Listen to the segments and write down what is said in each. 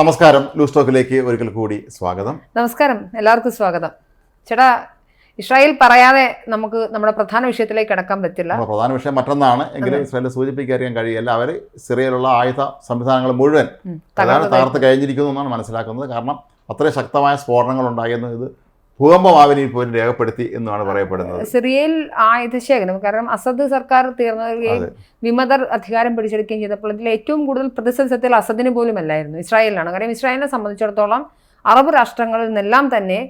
നമസ്കാരം ലൂസ് ടോക്കിലേക്ക് ഒരിക്കൽ കൂടി സ്വാഗതം. നമസ്കാരം എല്ലാവർക്കും സ്വാഗതം. ചേട്ടാ ഇസ്രായേൽ പറയാതെ നമുക്ക് നമ്മുടെ പ്രധാന വിഷയത്തിലേക്ക് കിടക്കാൻ പറ്റില്ല. പ്രധാന വിഷയം മറ്റൊന്നാണ്. എങ്കിലും ഇസ്രായേൽ സൂചിപ്പിക്കാൻ കഴിയില്ല അവർ സിറിയയിലുള്ള ആയുധ സംവിധാനങ്ങൾ മുഴുവൻ. അതാണ് തകർത്ത് കഴിഞ്ഞിരിക്കുന്നു എന്നാണ് മനസ്സിലാക്കുന്നത്. കാരണം അത്രയും ശക്തമായ സ്ഫോടനങ്ങൾ ഉണ്ടായെന്ന് ഇത് ഭൂകമ്പമാവിനിൽ പോലും രേഖപ്പെടുത്തി എന്നാണ് പറയപ്പെടുന്നത്. സിറിയയിൽ ആയുധശേഖരം കാരണം അസദ് സർക്കാർ തീർന്നുകയും അതെ. വിമതർ അധികാരം പിടിച്ചെടുക്കുകയും ചെയ്തപ്പോൾ ഇതിൽ ഏറ്റവും കൂടുതൽ പ്രതിസന്ധി സത്യത്തിൽ അസദിന് പോലും അല്ലായിരുന്നു. ഇസ്രായേലിനാണ്. കാരണം ഇസ്രായേലിനെ സംബന്ധിച്ചിടത്തോളം അറബ് രാഷ്ട്രങ്ങളിൽ നിന്നെല്ലാം തന്നെ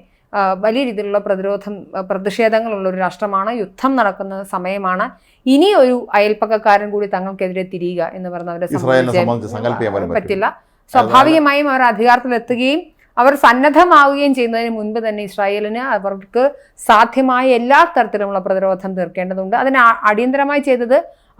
വലിയ രീതിയിലുള്ള പ്രതിരോധം പ്രതിഷേധങ്ങളുള്ള ഒരു രാഷ്ട്രമാണ്. യുദ്ധം നടക്കുന്ന സമയമാണ്. ഇനി ഒരു അയൽപ്പക്കക്കാരൻ കൂടി തങ്ങൾക്കെതിരെ തിരിയുക എന്ന് പറഞ്ഞവരെ അവരെ സംബന്ധിച്ച് പറ്റില്ല. സ്വാഭാവികമായും അവർ അധികാരത്തിലെത്തുകയും അവർ സന്നദ്ധമാവുകയും ചെയ്യുന്നതിന് മുൻപ് തന്നെ ഇസ്രായേലിന് അവർക്ക് സാധ്യമായ എല്ലാ തരത്തിലുമുള്ള പ്രതിരോധം തീർക്കേണ്ടതുണ്ട്. അതിന് അടിയന്തരമായി ചെയ്തത്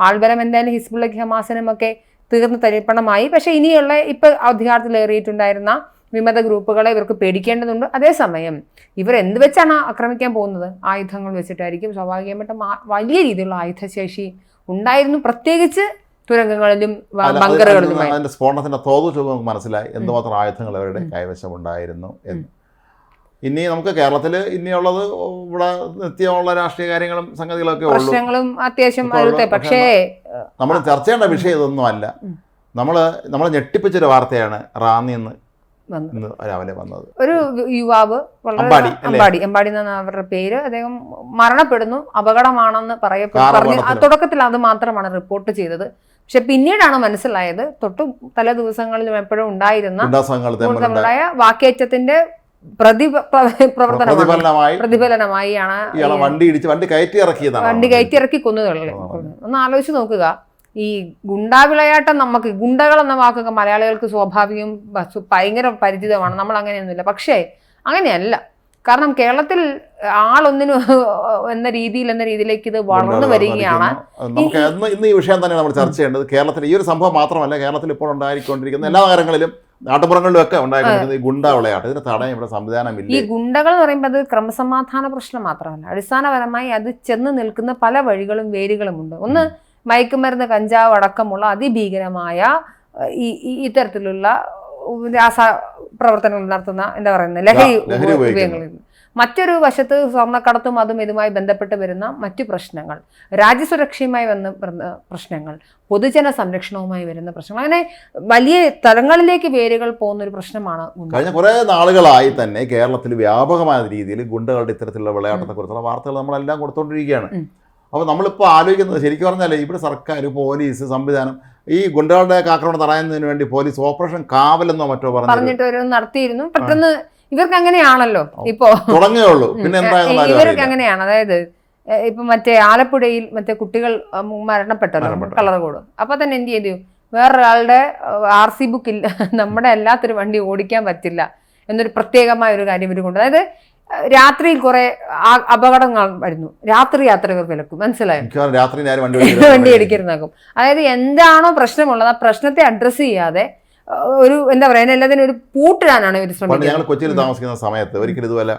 ആൾബലം എന്തായാലും ഹിസ്ബുള്ളക്ക് ഹമാസിനുമൊക്കെ തീർന്ന് തരിപ്പണമായി പക്ഷേ ഇനിയുള്ള ഇപ്പൊ അധികാരത്തിലേറിയിട്ടുണ്ടായിരുന്ന വിമത ഗ്രൂപ്പുകളെ ഇവർക്ക് പേടിക്കേണ്ടതുണ്ട്. അതേസമയം ഇവർ എന്ത് വെച്ചാണ് ആക്രമിക്കാൻ പോകുന്നത്? ആയുധങ്ങൾ വെച്ചിട്ടായിരിക്കും. സ്വാഭാവികമായിട്ടും വലിയ രീതിയിലുള്ള ആയുധശേഷി ഉണ്ടായിരുന്നു. പ്രത്യേകിച്ച് തുരങ്കങ്ങളിലും ബങ്കറുകളിലുമായി. അതിന്റെ സ്ഫോടനത്തിന്റെ തോത് ചുവ നമുക്ക് മനസ്സിലായി. എന്തുമാത്രം ആയുധങ്ങൾ അവരുടെ കൈവശം ഉണ്ടായിരുന്നു എന്ന്. ഇനി നമുക്ക് കേരളത്തിൽ ഇനിയുള്ളത് ഇവിടെ നിത്യമുള്ള രാഷ്ട്രീയ കാര്യങ്ങളും സംഗതികളൊക്കെ പ്രശ്നങ്ങളും അത്യാവശ്യം പക്ഷേ നമ്മൾ ചർച്ച ചെയ്യേണ്ട വിഷയം ഇതൊന്നും അല്ല. നമ്മൾ നമ്മൾ നമ്മൾ ഞെട്ടിപ്പിച്ചൊരു വാർത്തയാണ് റാന്നി എന്ന് രാവിലെ വന്നത്. ഒരു യുവാവ് വളരെ അമ്പാടി? അമ്പാടി എന്നാണ് അവരുടെ പേര്. അദ്ദേഹം മരണപ്പെടുന്നു അപകടമാണെന്ന് പറയപ്പെട്ടു തുടക്കത്തിൽ അത് മാത്രമാണ് റിപ്പോർട്ട് ചെയ്തത്. പക്ഷെ പിന്നീടാണ് മനസ്സിലായത് തൊട്ടു തല ദിവസങ്ങളിലും എപ്പോഴും ഉണ്ടായിരുന്ന വാക്കേറ്റത്തിന്റെ പ്രതിഫലനമായിയാണ് പ്രതിഫലനമായി പ്രതിഫലനമായി ആണ് വണ്ടി ഇടിച്ച് വണ്ടി കയറ്റി ഇറക്കിയതാണ് വണ്ടി കയറ്റി ഇറക്കി കൊന്നതല്ലേ ഒന്ന് ആലോചിച്ച് നോക്കുക. ഈ ഗുണ്ടാവിളയാട്ടം നമുക്ക് ഗുണ്ടകൾ എന്ന വാക്കൊക്കെ മലയാളികൾക്ക് സ്വാഭാവികം ബസ് ഭയങ്കര പരിചിതമാണ്. നമ്മൾ അങ്ങനെയൊന്നുമില്ല പക്ഷേ അങ്ങനെയല്ല. കാരണം കേരളത്തിൽ ആളൊന്നിനും എന്ന രീതിയിൽ എന്ന രീതിയിലേക്ക് ഇത് വളർന്നു വരികയാണ്. നമുക്ക് ഇന്ന് ഇന്ന് ഈ വിഷയം തന്നെ നമ്മൾ ചർച്ച ചെയ്യേണ്ടത്. കേരളത്തിൽ ഈ ഒരു സംഭവം മാത്രമല്ല കേരളത്തിൽ ഇപ്പോൾ ഉണ്ടായിക്കൊണ്ടിരിക്കുന്ന എല്ലാ നഗരങ്ങളിലും നാട്ടുപുറങ്ങളിലും ഒക്കെ ഉണ്ടായിക്കൊണ്ടിരിക്കുന്ന ഈ ഗുണ്ട വിളയാട്ട്. ഇതിന് തടയാൻ ഇവിടെ ഈ സംവിധാനമില്ല ഗുണ്ടകൾ എന്ന് പറയുമ്പോൾ അത് ക്രമസമാധാന പ്രശ്നം മാത്രമല്ല. അടിസ്ഥാനപരമായി അത് ചെന്ന് നിൽക്കുന്ന പല വഴികളും വേരുകളും ഉണ്ട്. ഒന്ന് മയക്കുമരുന്ന് കഞ്ചാവ് അടക്കമുള്ള അതിഭീകരമായ ഈ ഈ- ഇത്തരത്തിലുള്ള രാസ പ്രവർത്തനങ്ങൾ നടത്തുന്ന എന്താ പറയുന്നത് ലഹരി. ഉപയോഗങ്ങളിൽ മറ്റൊരു വശത്ത് സ്വർണക്കടത്തും അതും ഇതുമായി ബന്ധപ്പെട്ട് വരുന്ന മറ്റു പ്രശ്നങ്ങൾ. രാജ്യസുരക്ഷയുമായി വന്ന പ്ര- പ്രശ്നങ്ങൾ. പൊതുജന സംരക്ഷണവുമായി വരുന്ന പ്രശ്നങ്ങൾ. അങ്ങനെ വലിയ തലങ്ങളിലേക്ക് വേരുകൾ പോകുന്ന ഒരു പ്രശ്നമാണ് കഴിഞ്ഞ കുറേ നാളുകളായി തന്നെ കേരളത്തിൽ വ്യാപകമായ രീതിയിൽ ഗുണ്ടകളുടെ ഇത്തരത്തിലുള്ള വിളയാട്ടത്തെക്കുറിച്ചുള്ള വാർത്തകൾ നമ്മളെല്ലാം കൊടുത്തുകൊണ്ടിരിക്കുകയാണ്. അപ്പോൾ നമ്മളിപ്പോൾ ആലോചിക്കുന്നത് ശരിക്കും പറഞ്ഞാൽ ഇവിടെ സർക്കാർ പോലീസ് സംവിധാനം ഈ ഗുണ്ടകളുടെ ആക്രമണം തടയുന്നതിന് വേണ്ടി പോലീസ് ഓപ്പറേഷൻ കാവലെന്നോ മറ്റോ പറഞ്ഞു പറഞ്ഞിട്ട് ഒരു നടത്തിയിരുന്നു. പെട്ടെന്ന് ഇവർക്ക് അങ്ങനെയാണല്ലോ ഇപ്പോ. തുടങ്ങേ ഉള്ളൂ. പിന്നെ ഇവർക്ക് അങ്ങനെയാണ്. അതായത് ഇപ്പൊ മറ്റേ ആലപ്പുഴയിൽ മറ്റേ കുട്ടികൾ മരണപ്പെട്ടല്ലോ മരണപ്പെട്ടു. കളർകോട് അപ്പൊ തന്നെ എന്ത് ചെയ്തു? വേറൊരാളുടെ ആർ സി ബുക്ക് ഇല്ല നമ്മുടെ എല്ലാത്തിനും വണ്ടി ഓടിക്കാൻ പറ്റില്ല എന്നൊരു പ്രത്യേകമായ ഒരു കാര്യം ഇവർ കൊണ്ട് അതായത് രാത്രിയിൽ കുറെ അപകടങ്ങൾ വരുന്നു. രാത്രി യാത്രകൾ വിലക്കും. മനസ്സിലായോ? രാത്രി വണ്ടി ഇടിക്കരുതാക്കും അതായത് എന്താണോ പ്രശ്നമുള്ളത് ആ പ്രശ്നത്തെ അഡ്രസ് ചെയ്യാതെ ഒരു എന്താ പറയാ എല്ലാത്തിനും ഒരു പൂട്ടിടാനാണ് ഇവർ ശ്രമിക്കുന്നത്. ഞങ്ങൾ കൊച്ചിയിൽ താമസിക്കുന്ന സമയത്ത് ഒരിക്കലും ഇതുപോലെ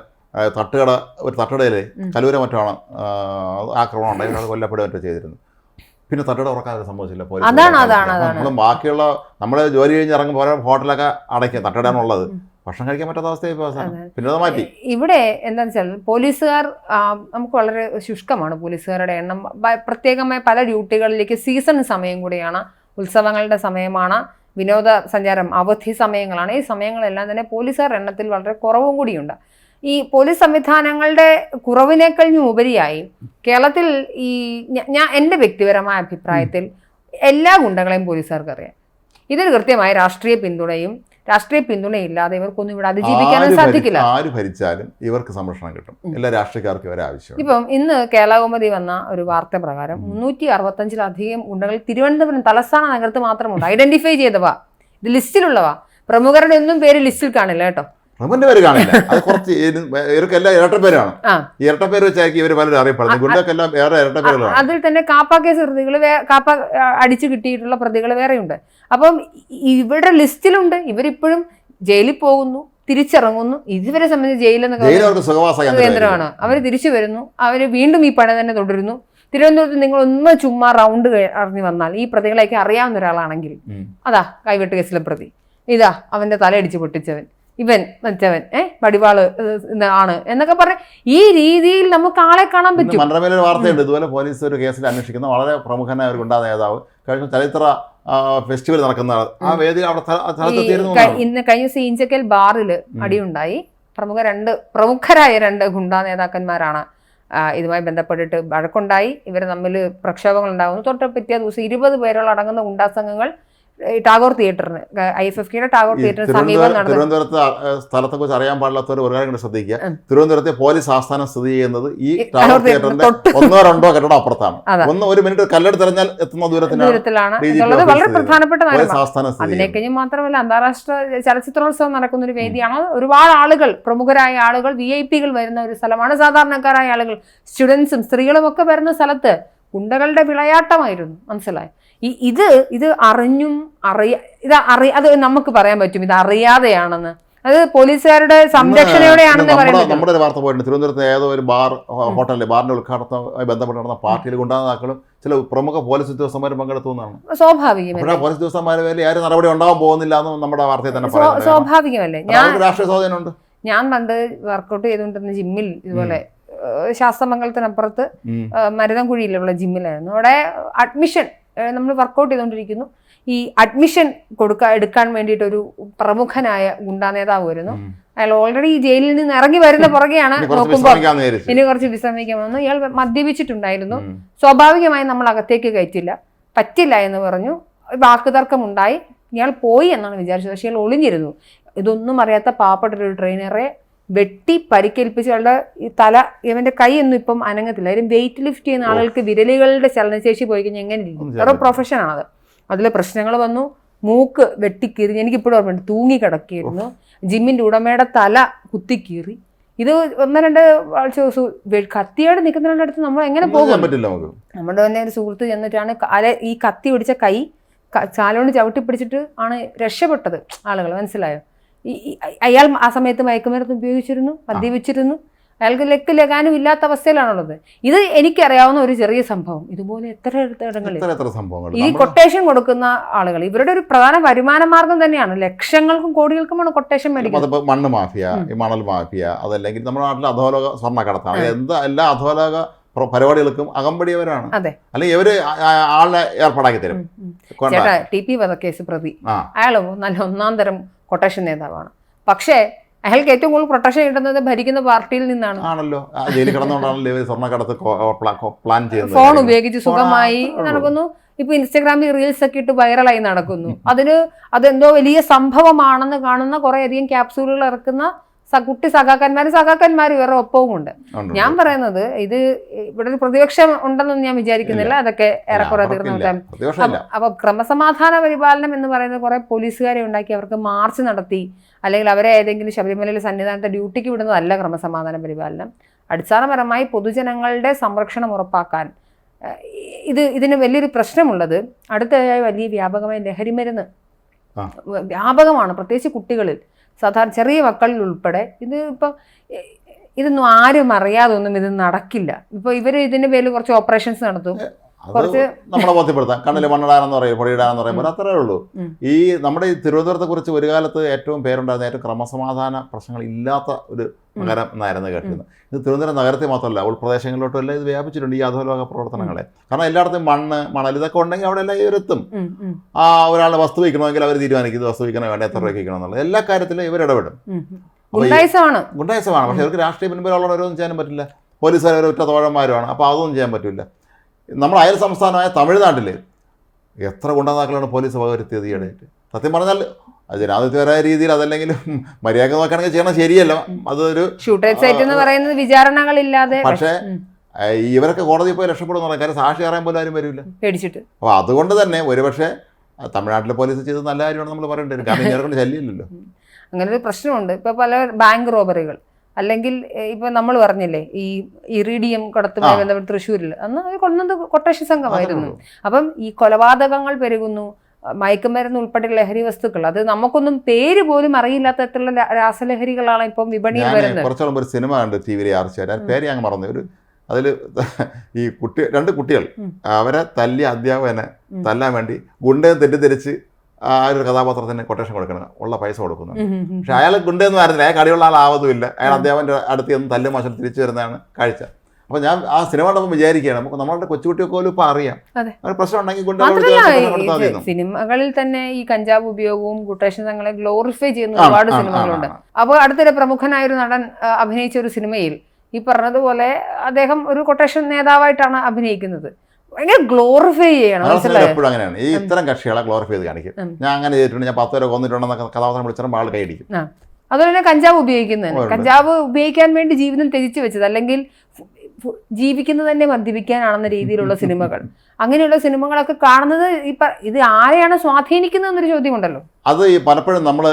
തട്ടുകട ഒരു തട്ടുകടയിൽ ഉം. കലൂര മറ്റാണ് ആക്രമണം ഉണ്ടായി കൊല്ലപ്പെടുക മറ്റോ ചെയ്തിരുന്നു. പിന്നെ തട്ടുകട ഉറക്കാൻ സംഭവിച്ചില്ല. പോലീസ് അതാണ്. നമ്മളും ബാക്കിയുള്ള നമ്മൾ ജോലി കഴിഞ്ഞ് ഇറങ്ങുമ്പോൾ ഹോട്ടലൊക്കെ അടയ്ക്കും തട്ടുകടാണുള്ളത് ഉം. ഭക്ഷണം കഴിക്കാൻ പറ്റാത്ത അവസ്ഥയായി പിന്നെ അത് മാറ്റി. ഇവിടെ എന്താണെന്ന് വെച്ചാൽ പോലീസുകാർ നമുക്ക് വളരെ ശുഷ്കമാണ് പോലീസുകാരുടെ എണ്ണം. പ്രത്യേകമായ പല ഡ്യൂട്ടികളിലേക്ക് സീസൺ സമയം കൂടിയാണ് ഉത്സവങ്ങളുടെ സമയമാണ് വിനോദ സഞ്ചാരം അവധി സമയങ്ങളാണ്. ഈ സമയങ്ങളെല്ലാം തന്നെ പോലീസുകാർ എണ്ണത്തിൽ വളരെ കുറവും കൂടിയുണ്ട്. ഈ പോലീസ് സംവിധാനങ്ങളുടെ കുറവിനേക്കഴിഞ്ഞും ഉപരിയായി കേരളത്തിൽ ഈ ഞാൻ എന്റെ വ്യക്തിപരമായ അഭിപ്രായത്തിൽ എല്ലാ ഗുണ്ടകളെയും പോലീസുകാർക്ക് അറിയാം ഇതിന് കൃത്യമായ രാഷ്ട്രീയ പിന്തുണയും രാഷ്ട്രീയ പിന്തുണയില്ലാതെ ഇവർക്കൊന്നും ഇവിടെ അതിജീവിക്കാനും സാധിക്കില്ല. ആര് ഭരിച്ചാലും ഇവർക്ക് സംരക്ഷണം കിട്ടും. എല്ലാ രാഷ്ട്രീയക്കാർക്കും ഇവരെ ആവശ്യം ഇപ്പം ഇന്ന് കേരളകൗമുദി വന്ന ഒരു വാർത്ത പ്രകാരം മുന്നൂറ്റി അറുപത്തഞ്ചിലധികം ഗുണ്ടകൾ തിരുവനന്തപുരം തലസ്ഥാന നഗരത്ത് മാത്രമുണ്ട്. ഐഡന്റിഫൈ ചെയ്തവ. ഇത് ലിസ്റ്റിലുള്ളവ. പ്രമുഖരുടെ ഒന്നും പേര് ലിസ്റ്റിൽ കാണില്ല കേട്ടോ. പ്രമുഖന്റെ പേര് കാണില്ല. അത് കുറച്ച് ഇവർക്ക് എല്ലാം ഇരട്ടപ്പേരാണ് പേരാണ്. ഈ ഇരട്ടപ്പേര് വെച്ചായിരിക്കും ഇവർ പലരും അറിയപ്പെടുന്നത് ഗുണ്ടക്കെല്ലാം വേറെ ഇരട്ടപ്പേരുകളാണ് അതിൽ തന്നെ കാപ്പ കേസ് പ്രതികൾ കാപ്പ അടിച്ചു കിട്ടിയിട്ടുള്ള പ്രതികൾ വേറെയുണ്ട്. അപ്പം ഇവരുടെ ലിസ്റ്റിലുണ്ട്. ഇവരിപ്പോഴും ജയിലിൽ പോകുന്നു തിരിച്ചിറങ്ങുന്നു. ഇതുവരെ സംബന്ധിച്ച് ജയിലെന്നൊക്കെ. കേന്ദ്രമാണ് അവർ തിരിച്ചു വരുന്നു. അവർ വീണ്ടും ഈ പണി തന്നെ തുടരുന്നു. തിരുവനന്തപുരത്ത് നിങ്ങൾ ഒന്ന് ചുമ്മാ റൗണ്ട് അറിഞ്ഞു വന്നാൽ ഈ പ്രതികളെയൊക്കെ അറിയാവുന്ന ഒരാളാണെങ്കിൽ അതാ കൈവെട്ട് കേസിലെ പ്രതി. ഇതാ അവന്റെ തലയടിച്ച് പൊട്ടിച്ചവൻ. ഇവൻ മറ്റവൻ ഏഹ് വടിവാൾ ആണ് എന്നൊക്കെ പറഞ്ഞ് ഈ രീതിയിൽ നമുക്ക് ആളെ കാണാൻ പറ്റും. മനോരമയിൽ ഒരു വാർത്തയുണ്ട് ഇതുപോലെ പോലീസ് ഒരു കേസിൽ അന്വേഷിക്കുന്ന വളരെ പ്രമുഖനായ ഒരു ഗുണ്ടാ നേതാവ് കഴിഞ്ഞ ചരിത്ര ഫെസ്റ്റിവൽ നടക്കുന്ന ആ വേദിയിൽ അവിടെ. ഇന്ന് കഴിഞ്ഞ സീഞ്ചക്കൽ ബാറിൽ ബാറിൽ അടിയുണ്ടായി. പ്രമുഖ രണ്ട് പ്രമുഖരായ രണ്ട് ഗുണ്ടാ നേതാക്കന്മാരാണ് ഇതുമായി ബന്ധപ്പെട്ടിട്ട് വഴക്കുണ്ടായി. ഇവർ തമ്മിൽ പ്രക്ഷോഭങ്ങൾ ഉണ്ടാകുന്നു തൊട്ട് പിറ്റേ ദിവസം ഇരുപത് പേരോളം അടങ്ങുന്ന ഗുണ്ടാ സംഘങ്ങൾ ടാഗോർ തിയേറ്ററിന് ഐ എഫ് എഫ് കെയുടെ ടാഗോർ തിയേറ്ററിന് സമീപം തിരുവനന്തപുരത്ത് സ്ഥലത്തെ കുറിച്ച് അറിയാൻ പാടില്ലാത്തവർ ഒരു കാര്യം കൂടി ശ്രദ്ധിക്കുക. തിരുവനന്തപുരത്തെ പോലീസ് ആസ്ഥാനം സ്ഥിതി ചെയ്യുന്നത് ഈ ടാഗോർ തിയേറ്ററിന്റെ ഒന്നോ രണ്ടോ കെട്ടിടം അപ്പുറത്താണ്. ഒന്ന് ഒരു മിനിറ്റ് കല്ലെടുത്ത് കല്ലെടുത്തെറിഞ്ഞാൽ എത്തുന്ന ദൂരത്തിലാണ് എന്നുള്ളത് വളരെ പ്രധാനപ്പെട്ട കാര്യമാണ്. അതിനെ മാത്രമല്ല അന്താരാഷ്ട്ര ചലച്ചിത്രോത്സവം നടക്കുന്ന ഒരു വേദിയാണ്. ഒരുപാട് ആളുകൾ പ്രമുഖരായ ആളുകൾ വി ഐ പികൾ വരുന്ന ഒരു സ്ഥലമാണ്. സാധാരണക്കാരായ ആളുകൾ സ്റ്റുഡൻസും സ്ത്രീകളും ഒക്കെ വരുന്ന സ്ഥലത്ത് ഗുണ്ടകളുടെ വിളയാട്ടമായിരുന്നു. മനസ്സിലായി? ഈ ഇത് ഇത് അറിഞ്ഞും അറിയ ഇത് അറിയ അത് നമുക്ക് പറയാൻ പറ്റും. ഇത് അറിയാതെയാണെന്ന്. അത് പോലീസുകാരുടെ സംരക്ഷണയോടെയാണെന്ന് പറയുന്നത് നമ്മുടെ ഒരു വാർത്ത പോയിട്ടുണ്ട്. തിരുവനന്തപുരത്ത് ഏതോ ഒരു ബാർ ഹോട്ടലിൽ ബാറിന്റെ ഉദ്ഘാടനവുമായി ബന്ധപ്പെട്ട് നടന്ന പാർട്ടിയിൽ ഗുണ്ടാതാക്കളും ചില പ്രമുഖ പോലീസ് ഉദ്യോഗസ്ഥന്മാരും പങ്കെടുത്തു എന്നാണ് സ്വാഭാവികമല്ലേ? പോലീസ് ഉദ്യോഗസ്ഥന്മാരെ മേലെ ആരും നടപടി ഉണ്ടാവാൻ പോകുന്നില്ല എന്ന് നമ്മുടെ വാർത്തയിൽ തന്നെ സ്വാഭാവികമല്ലേ? ഞാൻ രാഷ്ട്രീയ സ്വാധീനമുണ്ട്. ഞാൻ പണ്ട് വർക്കൗട്ട് ചെയ്തുകൊണ്ടിരുന്ന ജിമ്മിൽ ഇതുപോലെ ഉം. മരുതൻകുഴിയിലുള്ള ജിമ്മിലായിരുന്നു. അവിടെ അഡ്മിഷൻ നമ്മൾ വർക്കൗട്ട് ചെയ്തുകൊണ്ടിരിക്കുന്നു. ഈ അഡ്മിഷൻ കൊടുക്കാൻ എടുക്കാൻ വേണ്ടിയിട്ട് ഒരു പ്രമുഖനായ ഗുണ്ടാ നേതാവ് വരുന്നു. അയാൾ ഓൾറെഡി ജയിലിൽ നിന്ന് ഇറങ്ങി വരുന്ന പുറകെയാണ് നോക്കുമ്പോൾ ഇനി കുറച്ച് വിശ്രമിക്കാൻ വന്നു ഇയാൾ മദ്യപിച്ചിട്ടുണ്ടായിരുന്നു. സ്വാഭാവികമായി സ്വാഭാവികമായും നമ്മൾ അകത്തേക്ക് കയറ്റില്ല. പറ്റില്ല എന്ന് പറഞ്ഞു. വാക്കുതർക്കമുണ്ടായി ഇയാൾ പോയി എന്നാണ് വിചാരിച്ചത്. പക്ഷേ ഇയാൾ ഒളിഞ്ഞിരുന്നു. ഇതൊന്നും അറിയാത്ത പാവപ്പെട്ട ഒരു ട്രെയിനറെ വെട്ടി പരിക്കേൽപ്പിച്ച് അയാളുടെ ഈ തല ഇവന്റെ കൈയൊന്നും ഇപ്പം അനങ്ങത്തില്ല. അതിന് വെയിറ്റ് ലിഫ്റ്റ് ചെയ്യുന്ന ആളുകൾക്ക് വിരലുകളുടെ ചലനശേഷി പോയി കഴിഞ്ഞാൽ എങ്ങനെ ഇരിക്കും? ചെയ്യാൻ പ്രൊഫഷനാണത് അതിൽ പ്രശ്നങ്ങൾ വന്നു. മൂക്ക് വെട്ടിക്കീറി. എനിക്കിപ്പോഴും ഓർമ്മയുണ്ട്. തൂങ്ങി കിടക്കിയിരുന്നു ജിമ്മിന്റെ ഉടമയുടെ തല കുത്തിക്കീറി. ഇത് ഒന്ന് രണ്ട് ആഴ്ച ദിവസം വെ- കത്തിയോടെ നിൽക്കുന്നവരുടെ അടുത്ത് നമ്മൾ എങ്ങനെ പോകും നമ്മുടെ തന്നെ ഒരു സുഹൃത്ത് ചെന്നിട്ടാണ് അല്ലെ ഈ കത്തി പിടിച്ച കൈ ചാലോണ്ട് ചവിട്ടി പിടിച്ചിട്ട് ആണ് രക്ഷപ്പെട്ടത് ആളുകൾ. മനസ്സിലായോ? അയാൾ ആ സമയത്ത് മയക്കുമരുന്ന് ഉപയോഗിച്ചിരുന്നു മദ്യപിച്ചിരുന്നു. അയാൾക്ക് ലക്ക് ലഗാനും ഇല്ലാത്ത അവസ്ഥയിലാണുള്ളത്. ഇത് എനിക്കറിയാവുന്ന ഒരു ചെറിയ സംഭവം. ഇതുപോലെ എത്ര ഇടങ്ങളിൽ ഈ കൊട്ടേഷൻ കൊടുക്കുന്ന ആളുകൾ ഇവരുടെ ഒരു പ്രധാന വരുമാന മാർഗം തന്നെയാണ്. ലക്ഷങ്ങൾക്കും കോടികൾക്കുമാണ് കൊട്ടേഷൻ മേടിക്കുന്നത്. മണ്ണ് മാഫിയ മണൽ മാഫിയ അതല്ലെങ്കിൽ നമ്മുടെ നാട്ടിൽ അധോലോക സ്വർണക്കടത്താണ്. എന്താ എല്ലാ അധോലോക പ്ര- പരിപാടികൾക്കും അകമ്പടിയവരാണ്. അല്ലെങ്കിൽ ഇവർ ആ- ആ- ഏർപ്പാടാക്കി തരും. ടി പി വധക്കേസ് പ്രതി. അയാൾ നല്ല ഒന്നാം തരം കൊട്ടേഷൻ നേതാവാണ്. പക്ഷേ അയാൾക്ക് ഏറ്റവും കൂടുതൽ പ്രൊട്ടക്ഷൻ കിട്ടുന്നത് ഭരിക്കുന്ന പാർട്ടിയിൽ നിന്നാണ്. ആണല്ലോ. ജയിലിൽ കിടന്നുകൊണ്ടാണല്ലോ സ്വർണക്കടത്ത് പ്ലാൻ ചെയ്യുന്നത്. ഫോൺ ഉപയോഗിച്ച് സുഖമായി നടക്കുന്നു. ഇപ്പൊ ഇൻസ്റ്റാഗ്രാമിൽ റീൽസ് ഒക്കെ ഇട്ട് വൈറലായി നടക്കുന്നു. അതിന് അതെന്തോ വലിയ സംഭവമാണെന്ന് കാണുന്ന കുറെ അധികം ക്യാപ്സൂളുകൾ ഇറക്കുന്ന കുട്ടി സഖാക്കന്മാരും സഖാക്കന്മാർ ഇവരുടെ ഒപ്പവും ഉണ്ട്. ഞാൻ പറയുന്നത് ഇത് ഇവിടെ ഒരു പ്രതിപക്ഷം ഉണ്ടെന്നൊന്നും ഞാൻ വിചാരിക്കുന്നില്ല. അതൊക്കെ ഏറെക്കുറെ തീർന്നു അപ്പൊ ക്രമസമാധാന പരിപാലനം എന്ന് പറയുന്നത് കുറെ പോലീസുകാരെ ഉണ്ടാക്കി അവർക്ക് മാർച്ച് നടത്തി അല്ലെങ്കിൽ അവരെ ഏതെങ്കിലും ശബരിമലയിലെ സന്നിധാനത്തെ ഡ്യൂട്ടിക്ക് വിടുന്നതല്ല ക്രമസമാധാന പരിപാലനം. അടിസ്ഥാനപരമായി പൊതുജനങ്ങളുടെ സംരക്ഷണം ഉറപ്പാക്കാൻ ഇത് ഇതിന് വലിയൊരു പ്രശ്നമുള്ളത്. അടുത്തതായി വലിയ വ്യാപകമായ ലഹരിമരുന്ന് വ്യാപകമാണ്. പ്രത്യേകിച്ച് കുട്ടികളിൽ. സാധാരണ ചെറിയ മക്കളിൽ ഉൾപ്പെടെ ഇത് ഇപ്പം ഇതൊന്നും ആരും അറിയാതൊന്നും ഇത് നടക്കില്ല. ഇപ്പൊ ഇവർ ഇതിന്റെ പേരിൽ കുറച്ച് ഓപ്പറേഷൻസ് നടത്തും. അത് നമ്മളെ ബോധ്യപ്പെടുത്താം. കണ്ണിൽ മണ്ണിടാനെന്ന് പറയും പൊടിയിടാനെന്ന് പറയുമ്പോൾ അത്രേ ഉള്ളൂ. ഈ നമ്മുടെ ഈ തിരുവനന്തപുരത്തെ കുറിച്ച് ഒരു കാലത്ത് ഏറ്റവും പേരുണ്ടായിരുന്ന ഏറ്റവും ക്രമസമാധാന പ്രശ്നങ്ങൾ ഇല്ലാത്ത ഒരു നഗരം എന്നായിരുന്നു കേട്ടിരുന്നത്. ഇത് തിരുവനന്തപുരം നഗരത്തിൽ മാത്രമല്ല ഉൾപ്രദേശങ്ങളിലോട്ടും എല്ലാം ഇത് വ്യാപിച്ചിട്ടുണ്ട് ഈ അധോലോക പ്രവർത്തനങ്ങളെ. കാരണം എല്ലായിടത്തും മണ്ണ് മണൽ ഇതൊക്കെ ഉണ്ടെങ്കിൽ അവിടെ എല്ലാം ഇവരെത്തും. ആ ഒരാളെ വസ്തു വയ്ക്കണമെങ്കിൽ അവർ തീരുമാനിക്കും ഇത് വസ്തു വയ്ക്കണോ വേണ്ട എത്ര രൂപ വയ്ക്കണം എന്നുള്ളത് എല്ലാ കാര്യത്തിലും ഇവർ ഇടപെടും. ഗുണ്ടായിസമാണ്. ഗുണ്ടായസമാണ്. പക്ഷേ അവർക്ക് രാഷ്ട്രീയ പിൻബലമുള്ളവരൊന്നും ചെയ്യാനും പറ്റില്ല. പോലീസുകാർ ഒരു ഒറ്റ തോഴന്മാരുമാണ്. അപ്പോൾ അതൊന്നും ചെയ്യാൻ പറ്റില്ല. നമ്മുടെ അയൽ സംസ്ഥാനമായ തമിഴ്നാട്ടിൽ എത്ര ഗുണ്ടനാക്കളാണ് പോലീസ് വകവരുത്തിയത് ഈയിടെയായിട്ട് സത്യം പറഞ്ഞാൽ ജനാധിപത്യപരമായ രീതിയിൽ അതല്ലെങ്കിലും മര്യാദ നോക്കുകയാണെങ്കിൽ ചെയ്യണം ശരിയല്ല. അതൊരു പറയുന്നത് വിചാരണകളില്ലാതെ പക്ഷേ ഇവരൊക്കെ കോടതി പോയി രക്ഷപ്പെടുന്ന കാര്യം സാക്ഷി അറിയാൻ പോലും ആരും വരില്ല. പേടിച്ചിട്ട്. അപ്പോൾ അതുകൊണ്ട് തന്നെ ഒരുപക്ഷെ തമിഴ്നാട്ടിലെ പോലീസ് ചെയ്തത് നല്ല കാര്യമാണ് നമ്മൾ പറയേണ്ടി വരും. കാരണം ഇവരെ കൊണ്ട് ശല്യമില്ലല്ലോ. അങ്ങനെ ഒരു പ്രശ്നമുണ്ട്. ഇപ്പൊ പല ബാങ്ക് റോബറികൾ അല്ലെങ്കിൽ ഇപ്പൊ നമ്മൾ പറഞ്ഞില്ലേ ഈ ഇറിഡിയം കടത്തുമായി. ബന്ധപ്പെട്ട് തൃശ്ശൂരിൽ അന്ന് അത് കൊണ്ടുവന്നത് കൊട്ടേഷൻ സംഘമായിരുന്നു. അപ്പം ഈ കൊലപാതകങ്ങൾ പെരുകുന്നു മയക്കുമരുന്ന് ഉൾപ്പെടെ ലഹരി വസ്തുക്കൾ അത് നമുക്കൊന്നും പേര് പോലും അറിയില്ലാത്ത തരത്തിലുള്ള രാസലഹരികളാണ് ഇപ്പം വിപണിയിൽ വരുന്നത്. ഒരു സിനിമ കണ്ട് ടി വിയിൽ ആർച്ച പേര് ഞാൻ മറന്നു. ഒരു അതിൽ ഈ കുട്ടി രണ്ട് കുട്ടികൾ അവരെ തല്ലിയ അധ്യാപകനെ തല്ലാൻ വേണ്ടി ഗുണ്ടയെ തെറ്റിദ്ധരിച്ച് ആ ഒരു കഥാപാത്രത്തിന് കൊട്ടേഷൻ കൊടുക്കണം. ഉള്ള പൈസ കൊടുക്കുന്നു. പക്ഷെ അയാൾ ഗുണ്ടെന്ന് ആയിരുന്നില്ല അയാൾ കടിയുള്ള ആളാവതുമില്ല അയാൾ അദ്ദേഹത്തിന്റെ അടുത്ത് ചെന്ന് തല്ലും മോശം തിരിച്ചു വരുന്നതാണ് കാഴ്ച. അപ്പൊ ഞാൻ ആ സിനിമ കണ്ടപ്പോൾ വിചാരിക്കുകയാണ് നമുക്ക് നമ്മളുടെ കൊച്ചുകുട്ടിയൊക്കെ പോലും ഇപ്പൊ അറിയാം. ഒരു പ്രശ്നം ഉണ്ടെങ്കിൽ സിനിമകളിൽ തന്നെ ഈ കഞ്ചാവ് ഉപയോഗവും കുട്ടേഷൻ തങ്ങളെ ഗ്ലോറിഫൈ ചെയ്യുന്ന ഒരുപാട് സിനിമകളുണ്ട്. അപ്പൊ അപ്പോൾ അടുത്തിടെ പ്രമുഖനായ ഒരു നടൻ അഭിനയിച്ച ഒരു സിനിമയിൽ ഈ പറഞ്ഞതുപോലെ അദ്ദേഹം ഒരു കൊട്ടേഷൻ നേതാവായിട്ടാണ് അഭിനയിക്കുന്നത്. ഭയങ്കര ഗ്ലോറിഫൈ ചെയ്യണം എപ്പോഴും അങ്ങനെയാണ്. ഈ ഇത്തരം കക്ഷികളെ ഗ്ലോറിഫൈ ചെയ്ത് കാണിക്കും. ഞാൻ അങ്ങനെ ചെയ്തിട്ടുണ്ട് ഞാൻ പത്ത് പേരെ കൊന്നിട്ടുണ്ടെന്നൊക്കെ കഥാപാത്രം വിളിച്ചാൽ ആൾ കൈയടിക്കും അതുപോലെ തന്നെ കഞ്ചാവ് ഉപയോഗിക്കുന്നതിന്. കഞ്ചാവ് ഉപയോഗിക്കാൻ വേണ്ടി ജീവിതം ത്യജിച്ചു വെച്ചത് അല്ലെങ്കിൽ ജീവിക്കുന്നത് തന്നെ മദ്യപിക്കാനാണെന്ന രീതിയിലുള്ള സിനിമകൾ. അങ്ങനെയുള്ള സിനിമകളൊക്കെ കാണുന്നത് ഈ ഇത് ആരെയാണ് സ്വാധീനിക്കുന്നത് എന്നൊരു ചോദ്യമുണ്ടല്ലോ. അത് ഈ പലപ്പോഴും നമ്മൾ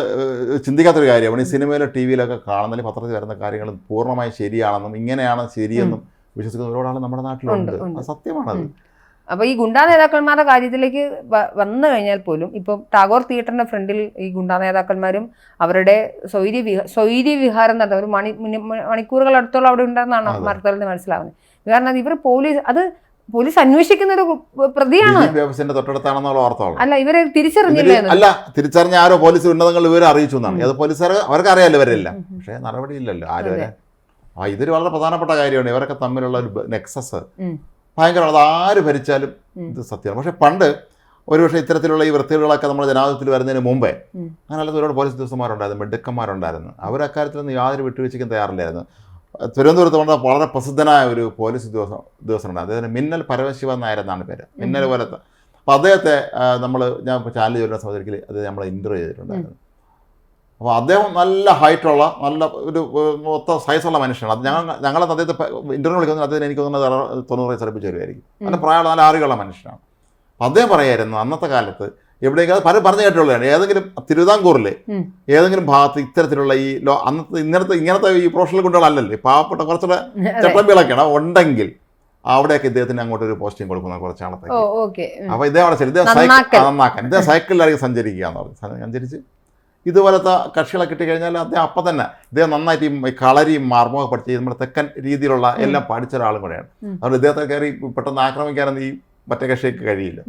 ചിന്തിക്കാത്തൊരു കാര്യമാണ്. ഈ സിനിമയിലോ ടി വിയിലൊക്കെ കാണുന്നതിൽ പത്രത്തിൽ വരുന്ന കാര്യങ്ങൾ പൂർണമായും ശരിയാണെന്നും ഇങ്ങനെയാണ് ശരിയെന്നും വിശ്വസിക്കുന്ന ഒരുപാട് ആൾ നമ്മുടെ നാട്ടിലുണ്ട്. സത്യമാണത്. അപ്പൊ ഈ ഗുണ്ടാ നേതാക്കന്മാരുടെ കാര്യത്തിലേക്ക് വന്നു കഴിഞ്ഞാൽ പോലും ഇപ്പം ടാഗോർ തിയേറ്ററിന്റെ ഫ്രണ്ടിൽ ഈ ഗുണ്ടാ നേതാക്കന്മാരും അവരുടെ സ്വൈര്യ വിഹ സ്വൈര്യ വിഹാരം നടത്തും ഒരു മണി മണിക്കൂറുകൾ അടുത്തോളം അവിടെ ഉണ്ടെന്നാണ്. വാർത്തകളിൽ മനസ്സിലാവുന്നത്. കാരണം ഇവർ പോലീസ് അത് പോലീസ് അന്വേഷിക്കുന്ന ഒരു പ്രതിയാണ്. തൊട്ടടുത്താണെന്നുള്ള അല്ല ഇവരെ തിരിച്ചറിഞ്ഞില്ല അല്ല തിരിച്ചറിഞ്ഞ ആരോ പോലീസ് ഉന്നതങ്ങൾ വിവരം അറിയിച്ചു എന്നാണ്. അത് പോലീസുകാർ അവർക്ക് അറിയാലോ ഇവരെല്ല. പക്ഷേ നടപടിയില്ലല്ലോ. ആരും ആ ഇതൊരു വളരെ പ്രധാനപ്പെട്ട കാര്യമാണ്. ഇവരൊക്കെ തമ്മിലുള്ള ഒരു നെക്സസ്. ഭയങ്കരമാണ് അത് ആര് ഭരിച്ചാലും ഇത് സത്യമാണ്. പക്ഷെ പണ്ട് ഒരുപക്ഷെ ഇത്തരത്തിലുള്ള ഈ വൃത്തികളൊക്കെ നമ്മുടെ ജനാധിപത്യത്തിൽ വരുന്നതിന് മുമ്പേ. അങ്ങനെയുള്ള ഒരുപാട് പോലീസ് ഉദ്യോഗസ്ഥന്മാരുണ്ടായിരുന്നു മിടുക്കന്മാരുണ്ടായിരുന്നു. അവർ അക്കാര്യത്തിലൊന്നും യാതൊരു വിട്ടുവീഴ്ചയ്ക്കും തയ്യാറില്ലായിരുന്നു. തിരുവനന്തപുരത്ത് വന്ന വളരെ പ്രസിദ്ധനായ ഒരു പോലീസ് ഉദ്യോഗസ്ഥ ഉദ്യോഗസ്ഥനുണ്ട്. അദ്ദേഹത്തിന് മിന്നൽ പരമശിവൻ നായർ എന്നാണ് പേര്. മിന്നൽ പോലത്തെ. അപ്പോൾ അദ്ദേഹത്തെ നമ്മൾ ഞാൻ ചാനൽ ജോലിയുടെ സഹോദരിക്കൽ അത് നമ്മൾ ഇന്റർവ്യൂ ചെയ്തിട്ടുണ്ടായിരുന്നു. അപ്പോൾ അദ്ദേഹം നല്ല ഹൈറ്റുള്ള നല്ല ഒരു മൊത്ത സൈസുള്ള മനുഷ്യനാണ്. അത് ഞങ്ങൾ ഞങ്ങളെ അദ്ദേഹത്തെ ഇന്റർവ്യൂ വിളിക്കുന്നത് അദ്ദേഹത്തിന് എനിക്ക് തോന്നുന്നത് അറ- തൊണ്ണൂറ് വയസ്സ് അടുപ്പിച്ച് വരുമായിരിക്കും നല്ല പ്രായമുള്ള നല്ല ആറുകളുള്ള മനുഷ്യനാണ്. അപ്പോൾ അദ്ദേഹം പറയായിരുന്നു അന്നത്തെ കാലത്ത് എവിടെയെങ്കിലും അത് പല പറഞ്ഞു കേട്ടുള്ളതാണ് ഏതെങ്കിലും തിരുവിതാംകൂറിൽ. ഏതെങ്കിലും ഭാഗത്ത് ഇത്തരത്തിലുള്ള ഈ ലോ അന്നത്തെ ഇങ്ങനത്തെ ഇങ്ങനത്തെ ഈ പ്രൊഫഷണൽ കുട്ടികളല്ലല്ലോ പാവപ്പെട്ട കുറച്ചുകൂടെ. ചട്ടമ്പികളൊക്കെയാണ്. ഉണ്ടെങ്കിൽ അവിടെയൊക്കെ ഇദ്ദേഹത്തിന് അങ്ങോട്ട് ഒരു പോസ്റ്റിംഗ് കൊടുക്കുന്ന കുറച്ച് ഓ ആളത്തേക്ക് അപ്പോൾ ഇദ്ദേഹം അവിടെ ചെല്ലും. ഇദ്ദേഹം സൈക്കിൾ നന്നാക്കാൻ. ഇദ്ദേഹം സൈക്കിളിലായിരിക്കും സഞ്ചരിക്കുക എന്ന് പറഞ്ഞു. സഞ്ചരിച്ച് ഇതുപോലത്തെ കക്ഷികളെ കിട്ടിക്കഴിഞ്ഞാൽ അദ്ദേഹം അപ്പം തന്നെ ഇദ്ദേഹം നന്നായിട്ട് ഈ കളരിയും മാർമൊക്കെ പഠിച്ച് നമ്മുടെ തെക്കൻ രീതിയിലുള്ള എല്ലാം പഠിച്ച ഒരാളും കൂടെയാണ്. അതുകൊണ്ട് ഇദ്ദേഹത്തെ കയറി പെട്ടെന്ന് ആക്രമിക്കാനൊന്നും ഈ മറ്റേ കക്ഷിക്ക് കഴിയില്ല.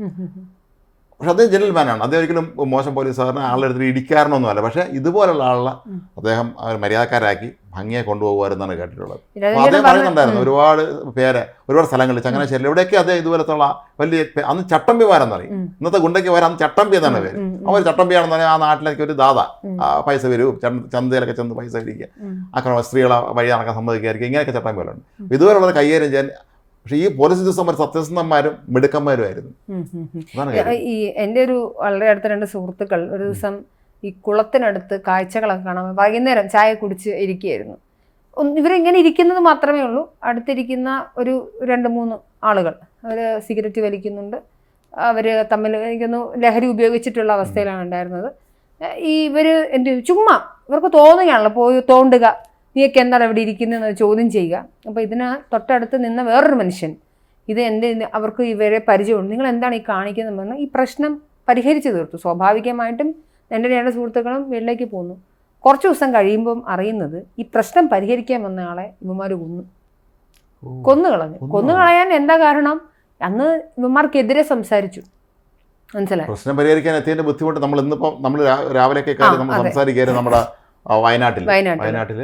പക്ഷെ അദ്ദേഹം ജെന്റിൽമാനാണ്. അദ്ദേഹം ഒരിക്കലും മോശം പോലീസുകാരനെ ആളുടെ അടുത്ത് ഇടിക്കാരനൊന്നുമല്ല പക്ഷേ ഇതുപോലുള്ള ആളെ അദ്ദേഹം അവർ മര്യാദക്കാരാക്കി ഭംഗിയെ കൊണ്ടുപോകുമായിരുന്നാണ് കേട്ടിട്ടുള്ളത്. അപ്പോൾ അദ്ദേഹം പറയുന്നുണ്ടായിരുന്നു ഒരുപാട് പേര് ഒരുപാട് സ്ഥലങ്ങളിൽ ചങ്ങനാശ്ശേരി എവിടെയൊക്കെ അദ്ദേഹം ഇതുപോലത്തുള്ള വലിയ അന്ന് ചട്ടമ്പിമാരെന്ന് പറയും. ഇന്നത്തെ ഗുണ്ടയ്ക്ക് വരാൻ അന്ന് ചട്ടമ്പി എന്നാണ് പേര്. അവർ ചട്ടമ്പിയാണെന്ന് പറഞ്ഞാൽ ആ നാട്ടിലേക്ക് ഒരു ദാദ പൈസ വരും. ചന്ത- ചന്തയിലൊക്കെ ചെന്ന് പൈസ പിരിക്കുക അക്രമ സ്ത്രീകളെ വഴി നടക്കാൻ സമ്മതിക്കായിരിക്കും ഇങ്ങനെയൊക്കെ ചട്ടമ്പികളുണ്ട്. ഇതുപോലുള്ള കൈകാര്യം ചെയ്യാൻ പക്ഷേ ഈ പോലീസ് ഉദ്യോഗസ്ഥന്മാർ സത്യസന്ധന്മാരും മിടുക്കന്മാരുമായിരുന്നു. ഈ എന്റെ ഒരു വളരെ അടുത്ത രണ്ട് സുഹൃത്തുക്കൾ ഒരു ദിവസം ഈ കുളത്തിനടുത്ത് കാഴ്ചകളൊക്കെ കാണാൻ വൈകുന്നേരം ചായ കുടിച്ച് ഇരിക്കുകയായിരുന്നു. ഇവരിങ്ങനെ ഇരിക്കുന്നത് മാത്രമേ ഉള്ളൂ. അടുത്തിരിക്കുന്ന ഒരു രണ്ട് മൂന്ന് ആളുകൾ അവർ സിഗരറ്റ് വലിക്കുന്നുണ്ട്. അവർ തമ്മിൽ എനിക്കൊന്ന് ലഹരി ഉപയോഗിച്ചിട്ടുള്ള അവസ്ഥയിലാണ് ഉണ്ടായിരുന്നത്. ഈ ഇവർ എന്ത് ചുമ്മാ ഇവർക്ക് തോന്നുകയാണല്ലോ പോയി തോണ്ടുക. നീയൊക്കെ എന്താണ് അവിടെ ഇരിക്കുന്നതെന്ന് ചോദ്യം ചെയ്യുക. അപ്പോൾ ഇതിന് തൊട്ടടുത്ത് നിന്ന വേറൊരു മനുഷ്യൻ. ഇത് എന്റെ അവർക്ക് ഇവരെ പരിചയമുണ്ട്. നിങ്ങൾ എന്താണ് ഈ കാണിക്കുന്നത് പറഞ്ഞാൽ ഈ പ്രശ്നം പരിഹരിച്ചു തീർത്തു. സ്വാഭാവികമായിട്ടും എന്റെ രണ്ട് സുഹൃത്തുക്കളും വീട്ടിലേക്ക് പോന്നു. കുറച്ച് ദിവസം കഴിയുമ്പം അറിയുന്നത് ഈ പ്രശ്നം പരിഹരിക്കാൻ വന്ന ആളെ ഇവന്മാർ കൊന്നു. കൊന്നു കളഞ്ഞു. കൊന്നു കളയാൻ എന്താ കാരണം? അന്ന് ഇവന്മാർക്കെതിരെ സംസാരിച്ചു. മനസ്സിലായി? പ്രശ്നം പരിഹരിക്കാൻ എത്തിയതിന്റെ ബുദ്ധിമുട്ട് നമ്മൾ ഇന്നിപ്പം നമ്മൾ രാവിലെ അതെ. നമ്മുടെ വയനാട്ടിൽ വയനാട്ടിൽ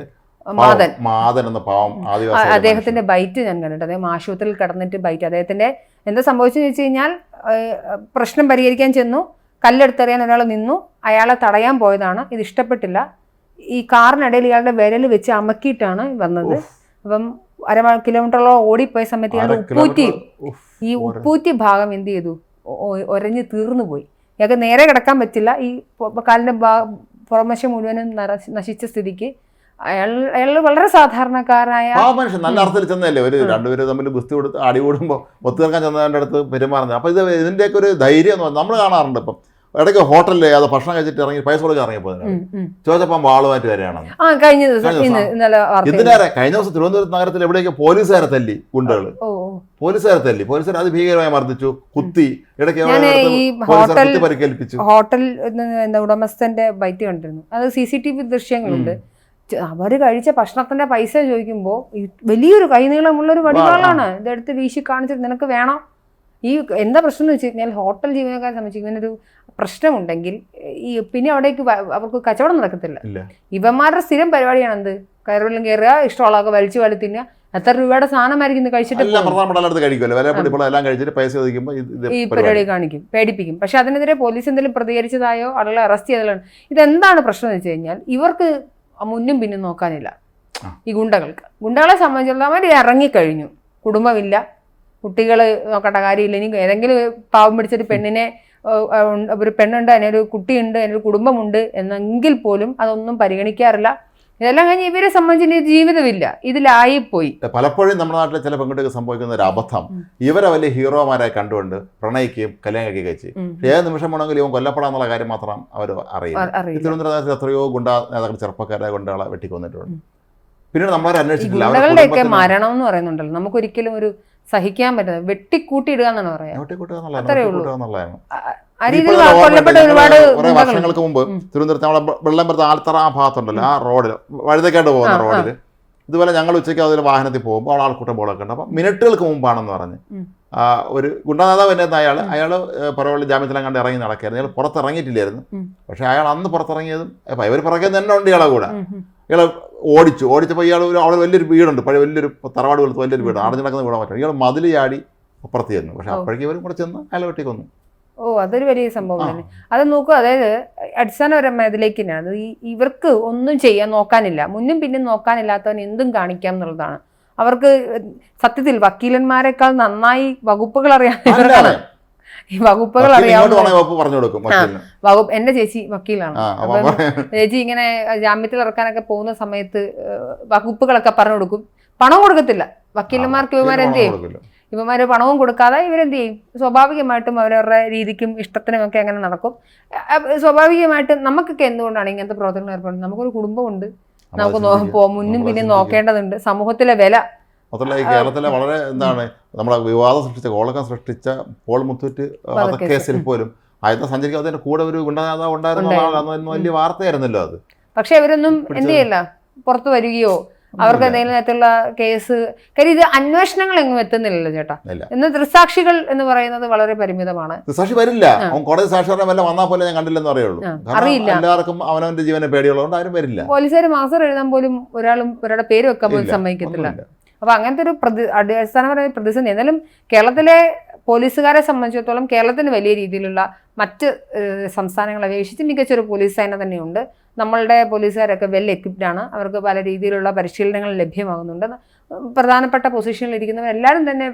മാതൻ. മാതൻ എന്ന പാവം ആദിവാസി അദ്ദേഹത്തിന്റെ ബൈറ്റ് ഞാൻ കണ്ടിട്ട് അദ്ദേഹം ആശുപത്രിയിൽ കിടന്നിട്ട് ബൈറ്റ്. അദ്ദേഹത്തിന്റെ എന്താ സംഭവിച്ചെന്ന് വെച്ച് കഴിഞ്ഞാൽ പ്രശ്നം പരിഹരിക്കാൻ ചെന്നു. കല്ലെടുത്തെറിയാൻ ഒരാൾ നിന്നു. അയാളെ തടയാൻ പോയതാണ്. ഇത് ഇഷ്ടപ്പെട്ടില്ല. ഈ കാറിനിടയിൽ ഇയാളുടെ വിരൽ വെച്ച് അമക്കിയിട്ടാണ് വന്നത്. അപ്പം അര കിലോമീറ്ററോളം ഓടിപ്പോയ സമയത്ത് ഇയാളുടെ ഉപ്പൂറ്റി ഈ ഉപ്പൂറ്റി ഭാഗം എന്ത് ചെയ്തു? ഒരഞ്ഞ് തീർന്നു പോയി. ഇയാൾക്ക് നേരെ കിടക്കാൻ പറ്റില്ല. ഈ കാലിന്റെ പുറമശം മുഴുവനും നശിച്ച സ്ഥിതിക്ക് അയാൾ അയാൾ വളരെ സാധാരണക്കാരനായ മനുഷ്യൻ നല്ല അർത്ഥത്തിൽ ചെന്നല്ലേ ഒരു രണ്ടുപേര് തമ്മിൽ ഗുസ്തി കൊടുത്ത് അടി കൂടുമ്പോൾ ഒത്തു നിൽക്കാൻ ചെന്നതിന്റെ അടുത്ത് പെരുമാറുന്നത്. അപ്പോൾ ഇത് ഇതിന്റെയൊക്കെ ഒരു ധൈര്യം എന്ന് പറഞ്ഞാൽ നമ്മൾ കാണാറുണ്ട് ഇപ്പം. ഇടയ്ക്ക് ഹോട്ടലിൽ അത് ഭക്ഷണം കഴിച്ചിട്ട് ഇറങ്ങി പൈസ കൊടുക്കാൻ ഇറങ്ങിയപ്പോൾ. ചോദിച്ചപ്പം വാളുമായിട്ട് വരെയാണ് ആ കഴിഞ്ഞ ദിവസം ഇതിനേറെ കഴിഞ്ഞ. ദിവസം തിരുവനന്തപുരത്ത് നഗരത്തിൽ എവിടെയൊക്കെ പോലീസുകാരെ തല്ലി ഗുണ്ടകൾ പോലീസുകാരെ തല്ലി. പോലീസുകാർ അത് ഭീകരമായി മർദ്ദിച്ചു. കുത്തി ഇടയ്ക്ക് പരിക്കേൽപ്പിച്ചു ഹോട്ടൽ ഉടമസ്ഥന്റെ ബൈറ്റ് കണ്ടിരുന്നു. അത് സി സി ടി വി ദൃശ്യങ്ങളുണ്ട്. അവർ കഴിച്ച ഭക്ഷണത്തിന്റെ പൈസ ചോദിക്കുമ്പോൾ വലിയൊരു കൈനീളമുള്ള ഒരു വടിവാളാണ്. ഇതെടുത്ത് വീശി കാണിച്ചിട്ട് നിനക്ക് വേണോ? ഈ എന്താ പ്രശ്നം എന്ന് വെച്ച് കഴിഞ്ഞാൽ ഹോട്ടൽ ജീവനക്കാരെ സംബന്ധിച്ച് ഇങ്ങനൊരു പ്രശ്നമുണ്ടെങ്കിൽ ഈ പിന്നെ അവിടേക്ക് അവർക്ക് കച്ചവടം നടക്കത്തില്ല. ഇവന്മാരുടെ സ്ഥിരം പരിപാടിയാണ് എന്ത് കയറുവെല്ലാം കയറുക ഇഷ്ടമുള്ളതൊക്കെ വലിച്ചു വലി തിന്നുക. എത്ര രൂപയുടെ സാധനമായിരിക്കും ഇത് കഴിച്ചിട്ട് എല്ലാം കഴിച്ചിട്ട് പൈസ ഈ പരിപാടി. പരിപാടി കാണിക്കും പേടിപ്പിക്കും. പക്ഷെ അതിനെതിരെ പോലീസ് എന്തെങ്കിലും പ്രതികരിച്ചതായോ? ആളുകളെ അറസ്റ്റ് ചെയ്തതാണ് ഇതെന്താണ് പ്രശ്നം എന്ന് വെച്ച് കഴിഞ്ഞാൽ ഇവർക്ക് മുന്നും പിന്നും നോക്കാനില്ല. ഈ ഗുണ്ടകൾക്ക്. ഗുണ്ടകളെ സംബന്ധിച്ചിടത്തോളം അവർ ഇറങ്ങിക്കഴിഞ്ഞു. കുടുംബമില്ല. കുട്ടികൾ നോക്കേണ്ട കാര്യമില്ല. ഇനി ഏതെങ്കിലും പാവം പിടിച്ചൊരു പെണ്ണിനെ ഒരു പെണ്ണുണ്ട് അതിനൊരു കുട്ടിയുണ്ട് അതിനൊരു കുടുംബമുണ്ട് എന്നെങ്കിൽ പോലും അതൊന്നും പരിഗണിക്കാറില്ല. ഇതെല്ലാം കഴിഞ്ഞ് ഇവരെ സംബന്ധിച്ച് ജീവിതമില്ല. ഇതിലായിപ്പോയി. പലപ്പോഴും നമ്മുടെ നാട്ടിലെ ചില പെൺകുട്ടികൾ സംഭവിക്കുന്ന ഒരു അബദ്ധം. ഇവരെ വലിയ ഹീറോമാരായി കണ്ടുകൊണ്ട് പ്രണയിക്കുകയും കല്യാണം കഴിക്കുകയും ചെയ്യും. ഏത് നിമിഷം വേണമെങ്കിലും ഇവൻ കൊല്ലപ്പെടാന്നുള്ള കാര്യം മാത്രം അവർ അറിയില്ല. അ- ഈ തിരുവനന്തപുരത്ത് എത്രയോ ഗുണ്ട നേതാക്കൾ ചെറുപ്പക്കാരെ ഗുണ്ടകളെ വെട്ടിക്കൊന്നിട്ടുണ്ട്. പിന്നീട് നമ്മളവരെ ഈ അന്വേഷിച്ചിട്ടില്ല. മരണം എന്ന് പറയുന്നുണ്ടല്ലോ. നമുക്കൊരിക്കലും ഒരു സഹിക്കാൻ പറ്റുന്നത് വെട്ടിക്കൂട്ടിയിടുക എന്നാണ് പറയാം വെട്ടിക്കൂട്ടുക എന്നുള്ളതാണ്, കൊല്ലപ്പെട്ട ഒരുപാട് കുറെ വർഷങ്ങൾക്ക് മുമ്പ്. തിരുവനന്തപുരത്ത് നമ്മളെ വെള്ളമ്പുറത്ത് ആൽത്തറ ആ ഭാഗത്തുണ്ടല്ലോ ആ റോഡിൽ വഴുതക്കാട്ട് പോകുന്ന. റോഡിൽ ഇതുപോലെ ഞങ്ങൾ ഉച്ചയ്ക്ക് അതിൽ വാഹനത്തിൽ പോകുമ്പോൾ അവിടെ ആൾക്കൂട്ടം ബോളൊക്കെ ഉണ്ട്. അപ്പം മിനിറ്റുകൾക്ക് മുമ്പാണെന്ന് പറഞ്ഞ് ഒരു ഗുണ്ടാനേതാവ് എന്നെ അയാൾ അയാൾ പുറവള്ളി ജാമ്യത്തിലും കണ്ട് ഇറങ്ങി നടക്കായിരുന്നു അയാൾ പുറത്തിറങ്ങിയിട്ടില്ലായിരുന്നു. പക്ഷെ അയാൾ അന്ന് പുറത്തിറങ്ങിയതും അപ്പം ഇവർ പുറകെ തന്നെ ഉണ്ട് ഇയാളെ കൂടെ. ഇയാൾ ഓടിച്ചു. ഓടിച്ചപ്പോൾ ഇയാൾ ഒരു അവിടെ വലിയൊരു വീടുണ്ട്. പഴയ വലിയൊരു തറവാട് പോലത്തെ വലിയൊരു വീട്. അടഞ്ഞു നടക്കുന്ന വീടാൻ പറ്റും ഇയാൾ മതിൽ ചാടി അപ്പുറത്ത് ചെന്നു. പക്ഷേ അപ്പോഴേക്കും ഇവരും കൂടെ ചെന്ന് അയാളെ വെട്ടി കൊന്നു ഓ അതൊരു വലിയ സംഭവം. തന്നെ. അത് നോക്കൂ അതായത് അടിസ്ഥാനപരമായ ഇതിലേക്ക് തന്നെയാണ് ഈ ഇവർക്ക് ഒന്നും ചെയ്യാൻ നോക്കാനില്ല. മുന്നും പിന്നും നോക്കാനില്ലാത്തവൻ എന്തും കാണിക്കാം എന്നുള്ളതാണ്. അവർക്ക് സത്യത്തിൽ വക്കീലന്മാരെക്കാൾ നന്നായി വകുപ്പുകൾ അറിയാൻ ഈ വകുപ്പുകൾ അറിയാവുന്ന വകുപ്പ് എന്റെ ചേച്ചി വക്കീലാണ്. ചേച്ചി ഇങ്ങനെ ജാമ്യത്തിൽ ഇറക്കാനൊക്കെ പോകുന്ന സമയത്ത് വകുപ്പുകളൊക്കെ പറഞ്ഞു കൊടുക്കും. പണം കൊടുക്കത്തില്ല. വക്കീലന്മാർക്ക് ഇവന്മാരെന്ത് ചെയ്യും. ഇവന്മാർ പണവും കൊടുക്കാതെ ഇവരെന്ത് ചെയ്യും? സ്വാഭാവികമായിട്ടും അവരവരുടെ രീതിക്കും ഇഷ്ടത്തിനും ഒക്കെ അങ്ങനെ നടക്കും. സ്വാഭാവികമായിട്ട് നമുക്കൊക്കെ എന്തുകൊണ്ടാണ് ഇങ്ങനത്തെ പ്രവർത്തനങ്ങൾ ഏർപ്പെടുന്നത്? നമുക്കൊരു കുടുംബമുണ്ട്. നമുക്ക് മുന്നും പിന്നെ നോക്കേണ്ടതുണ്ട്. സമൂഹത്തിലെ വില. മാത്രമല്ല ഈ കേരളത്തിലെ വളരെ എന്താണ് നമ്മളെ വിവാദം സൃഷ്ടിച്ച കോളക്കം സൃഷ്ടിച്ച പോൾ മുത്തൂറ്റ്. കേസിൽ പോലും ആദ്യത്തെ സഞ്ചരിക്കും അതിന്റെ കൂടെ ഒരു ഗുണ്ടനാഥ ഉണ്ടായിരുന്ന. വലിയ വാർത്തയായിരുന്നല്ലോ അത്. പക്ഷെ അവരൊന്നും. എന്ത് ചെയ്യല്ല? പുറത്തു വരികയോ അവർക്ക് എന്തെങ്കിലും തരത്തിലുള്ള കേസ് കാര്യം ഇത് അന്വേഷണങ്ങൾ എങ്ങും എത്തുന്നില്ലല്ലോ ചേട്ടാ. ഇന്ന് ദൃസാക്ഷികൾ എന്ന് പറയുന്നത് വളരെ പരിമിതമാണ്. ദൃസാക്ഷി വരില്ല. അവൻ കോടതി സാക്ഷി വല്ല വന്നാൽ പോലെ ഞാൻ കണ്ടില്ലെന്ന് പറയുള്ളൂ. അറിയില്ല. എല്ലാവർക്കും അവനവന്റെ ജീവനെ പേടിയുള്ളതുകൊണ്ട് ആരും വരില്ല. പോലീസുകാർ മാസം എഴുതാൻ പോലും ഒരാളും ഒരാളുടെ പേര് വെക്കാൻ പോലും സമ്മതിക്കത്തില്ല. അപ്പൊ അങ്ങനത്തെ ഒരു പ്രതി അടിസ്ഥാനപരമായ പ്രതിസന്ധി. എന്നാലും കേരളത്തിലെ പോലീസുകാരെ സംബന്ധിച്ചിടത്തോളം കേരളത്തിന് വലിയ രീതിയിലുള്ള മറ്റ് സംസ്ഥാനങ്ങളെ അപേക്ഷിച്ച് മികച്ചൊരു പോലീസ് സേന തന്നെയുണ്ട്. നമ്മളുടെ പോലീസുകാരൊക്കെ വെൽ എക്വിപ്ഡ് ആണ്. അവർക്ക് പല രീതിയിലുള്ള പരിശീലനങ്ങൾ ലഭ്യമാകുന്നുണ്ട്. പ്രധാനപ്പെട്ട പൊസിഷനിൽ ഇരിക്കുന്നവർ എല്ലാവരും തന്നെ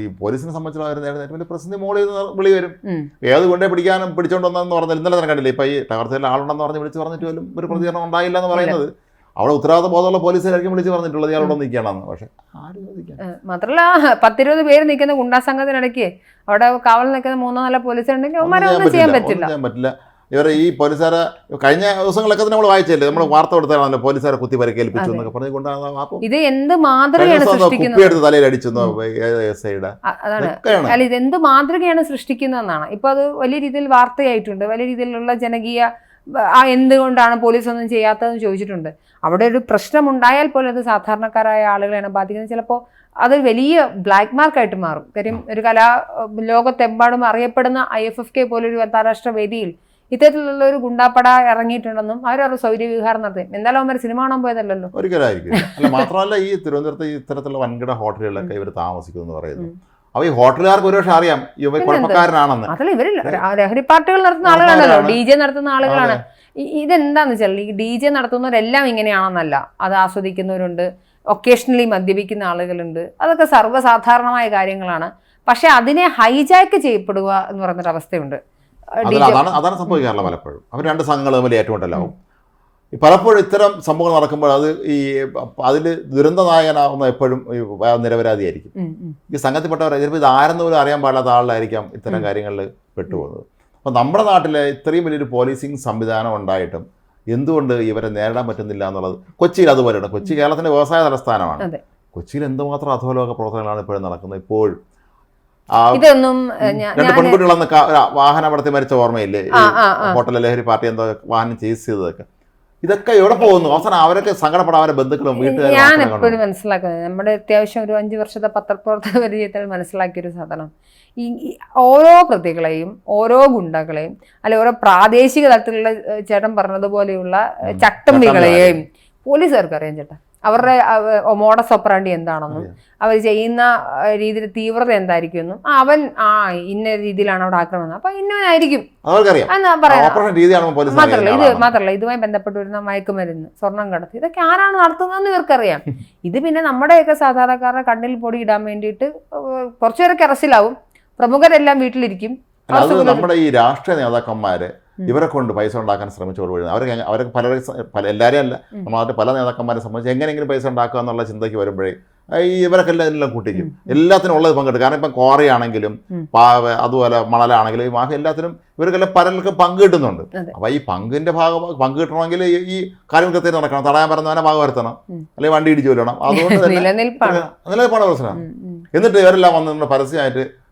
ഈ പോലീസിനെ സംബന്ധിച്ചുള്ള മോളിൽ വിളി വരും. ഏത് കൊണ്ടേ പിടിക്കാനും പിടിച്ചോണ്ടെന്നു പറഞ്ഞാൽ ഇന്നലെ തന്നെ കണ്ടില്ലേ? ഇപ്പൊ ഈ തകർച്ചയിൽ ആളുണ്ടെന്ന് പറഞ്ഞ് വിളിച്ച് പറഞ്ഞിട്ട് പോലും ഒരു പ്രതികരണം ഉണ്ടായില്ല എന്ന് പറയുന്നത്. അവിടെ ഉത്തരവാദിത്ത ബോധമുള്ള പോലീസുകാരായിരിക്കും വിളിച്ച് പറഞ്ഞിട്ടുള്ളത്. അവിടെ നിൽക്കണമെന്ന് പക്ഷേ മാത്രല്ല മാത്രമല്ല പത്തിരുപത് പേര് നിൽക്കുന്ന ഗുണ്ടാ സംഘത്തിനിടയ്ക്ക് അവിടെ കാവൽ നിൽക്കുന്ന മൂന്നോ നാലോ പോലീസുണ്ടെങ്കിൽ അവന്മാരെ ഒന്നും ചെയ്യാൻ പറ്റില്ല. ഒന്നും ചെയ്യാൻ പറ്റില്ല. ഇവർ ഈ പോലീസുകാരെ കഴിഞ്ഞ ദിവസങ്ങളൊക്കെ നമ്മൾ വായിച്ചല്ലേ നമ്മൾ വാർത്ത കൊടുത്താണല്ലോ പോലീസുകാരെ കുത്തി പരിക്കേൽപ്പിച്ചു അതെ. എന്നൊക്കെ പറഞ്ഞു കൊണ്ടാകുന്ന ഇത് എന്ത് മാതൃകയാണ് സൃഷ്ടിക്കുന്നത്? കുപ്പിയെടുത്ത് തലയിൽ അടിച്ചു എസ് അതാണ്. അല്ല ഇത് എന്ത് മാതൃകയാണ് സൃഷ്ടിക്കുന്നതെന്നാണ്. ഇപ്പൊ അത് വലിയ രീതിയിൽ വാർത്തയായിട്ടുണ്ട്. വലിയ രീതിയിലുള്ള ജനകീയ എന്തുകൊണ്ടാണ് പോലീസ് ഒന്നും ചെയ്യാത്തതെന്ന് ചോദിച്ചിട്ടുണ്ട്. അവിടെ ഒരു പ്രശ്നം ഉണ്ടായാൽ പോലും അത് സാധാരണക്കാരായ ആളുകളെയാണ് ബാധിക്കുന്നത്. ചിലപ്പോൾ അത് വലിയ ബ്ലാക്ക് മാർക്കായിട്ട് മാറും. കാര്യം ഒരു കലാ ലോകത്തെമ്പാടും അറിയപ്പെടുന്ന ഐ എഫ് എഫ് കെ പോലൊരു അന്താരാഷ്ട്ര വേദിയിൽ ഇത്തരത്തിലുള്ള ഒരു ഗുണ്ടാപ്പട ഇറങ്ങിയിട്ടുണ്ടെന്നും അവരവരുടെ സൗര്യവിഹാരം നടത്തി എന്തായാലും അവന്മാർ സിനിമ കാണാൻ പോയതല്ലല്ലോ. ഒരിക്കലായിരിക്കും. അല്ല മാത്രമല്ല ഈ തിരുവനന്തപുരത്ത് ഇത്തരത്തിലുള്ള വൻകിട ഹോട്ടലുകളിലൊക്കെ ഇവർ താമസിക്കുന്നു പറയുന്നു. അപ്പൊ ഈ ഹോട്ടലുകാർക്ക് ഒരുപക്ഷെ അറിയാം. ഇവ പിന്നെന്ത്? കുഴപ്പക്കാരനാണെന്ന്. അതല്ല ഇവർ ലഹരി പാർട്ടികൾ നടത്തുന്ന ആളുകളാണല്ലോ. ഡി ജെ നടത്തുന്ന ആളുകളാണ്. ഇതെന്താന്ന് വെച്ചാൽ ഈ ഡി ജെ നടത്തുന്നവരെല്ലാം ഇങ്ങനെയാണെന്നല്ല. അത് ആസ്വദിക്കുന്നവരുണ്ട്. ഒക്കേഷണലി മദ്യപിക്കുന്ന ആളുകളുണ്ട്. അതൊക്കെ സർവസാധാരണമായ കാര്യങ്ങളാണ്. പക്ഷെ അതിനെ ഹൈജാക്ക് ചെയ്യപ്പെടുക എന്ന് പറയുന്നൊരു അവസ്ഥയുണ്ട് അതാണ് അതാണ് സംഭവിക്കാറില്ല പലപ്പോഴും. അവർ രണ്ട് സംഘങ്ങൾ തമ്മിൽ ഏറ്റുമുട്ടലാവും. പലപ്പോഴും ഇത്തരം സംഭവങ്ങൾ നടക്കുമ്പോൾ അത് ഈ അതിൽ ദുരന്ത നായകനാവുന്ന എപ്പോഴും ഈ നിരപരാധിയായിരിക്കും. ഈ സംഘത്തിൽപ്പെട്ടവർ ചിലപ്പോൾ ഇത് ആരെന്ന് പോലും അറിയാൻ പാടില്ലാത്ത ആളിലായിരിക്കാം ഇത്തരം. കാര്യങ്ങളിൽ പെട്ടുപോകുന്നത് അപ്പോൾ നമ്മുടെ നാട്ടിലെ ഇത്രയും വലിയൊരു പോലീസിങ് സംവിധാനം ഉണ്ടായിട്ടും എന്തുകൊണ്ട് ഇവരെ നേരിടാൻ പറ്റുന്നില്ല എന്നുള്ളത് കൊച്ചിയിൽ അതുപോലെയാണ് കൊച്ചി കേരളത്തിന്റെ വ്യവസായ തലസ്ഥാനമാണ്. കൊച്ചിയിൽ എന്തുമാത്രം അധോലോക പ്രവർത്തനങ്ങളാണ് ഇപ്പോഴും നടക്കുന്നത് ഇപ്പോൾ ഇതൊന്നും രണ്ട് പെൺകുട്ടികളന്ന് വാഹനം അവിടുത്തെ മരിച്ച ഓർമ്മയില്ലേ. ഹോട്ടൽ ലഹരി പാർട്ടി എന്തോ വാഹനം ചേസ് ചെയ്തതൊക്കെ ഇതൊക്കെ എവിടെ പോകുന്നു? അവസാനം അവരൊക്കെ സങ്കടപ്പെടാൻ അവരെ ബന്ധുക്കളും വീട്ടുകാരും ഞാൻ എപ്പോഴും മനസ്സിലാക്കുന്നത് നമ്മുടെ അത്യാവശ്യം ഒരു അഞ്ച് വർഷത്തെ പത്രപ്രവർത്തക പരിചയത്തിൽ മനസ്സിലാക്കിയൊരു സാധനം. ഈ ഓരോ പ്രതികളെയും ഓരോ ഗുണ്ടകളെയും അല്ലെ ഓരോ പ്രാദേശിക തലത്തിലുള്ള ചേട്ടൻ പറഞ്ഞതുപോലെയുള്ള. ചട്ടമ്പികളെയും. പോലീസുകാർക്ക് അറിയാം ചേട്ടാ. അവരുടെ മോഡസ് ഓപ്പറാണ്ടി എന്താണെന്നും. അവർ ചെയ്യുന്ന രീതിയിൽ തീവ്രത എന്തായിരിക്കും അവൻ ആ ഇന്ന രീതിയിലാണ് അവിടെ ആക്രമണം അപ്പൊ ഇന്നവനായിരിക്കും. മാത്രല്ല ഇത് മാത്രമല്ല മാത്രല്ല ഇതുമായി ബന്ധപ്പെട്ട് വരുന്ന മയക്കുമരുന്ന് സ്വർണം കടത്തി ഇതൊക്കെ ആരാണ് നടത്തുന്നതെന്ന് ഇവർക്കറിയാം. ഇത് പിന്നെ നമ്മുടെയൊക്കെ സാധാരണക്കാരുടെ കണ്ണിൽ പൊടി ഇടാൻ വേണ്ടിയിട്ട് കുറച്ചുപേരൊക്കെ അറസ്റ്റിലാവും. പ്രമുഖരെല്ലാം വീട്ടിലിരിക്കും. നമ്മുടെ ഈ രാഷ്ട്രീയ നേതാക്കന്മാര്. ഇവരെ കൊണ്ട് പൈസ ഉണ്ടാക്കാൻ ശ്രമിച്ചോട് വരുന്നത് അവർക്ക് അവരൊക്കെ പലരെ പല എല്ലാവരെയും അല്ല. ഉം. പല നേതാക്കന്മാരെ സംബന്ധിച്ച് എങ്ങനെയെങ്കിലും പൈസ ഉണ്ടാക്കുക എന്നുള്ള ചിന്തയ്ക്ക് വരുമ്പോഴേ ഈ ഇവരൊക്കെ എല്ലാം എല്ലാം കൂട്ടിക്കും. എല്ലാത്തിനും ഉള്ളത് പങ്കെടുക്കും. കാരണം ഇപ്പം ക്വാറിയാണെങ്കിലും. അതുപോലെ മണലാണെങ്കിലും ഈ മാഫി എല്ലാത്തിനും ഇവർക്കെല്ലാം പലർക്കും പങ്ക് കിട്ടുന്നുണ്ട്. അതെ. ഈ പങ്കിന്റെ ഭാഗം പങ്ക് കിട്ടണമെങ്കിൽ ഈ- കാര്യം കൃത്യം നടക്കണം. തടയാൻ പറഞ്ഞവനെ ഭാഗം വരുത്തണം. അല്ലെങ്കിൽ വണ്ടി ഇടിച്ചു കൊല്ലണം അതുകൊണ്ട് തന്നെ നിലനിൽപ്പാണ്. പ്രശ്നം. എന്നിട്ട് ഇവരെല്ലാം വന്നിട്ടുണ്ട് പരസ്യമായിട്ട്.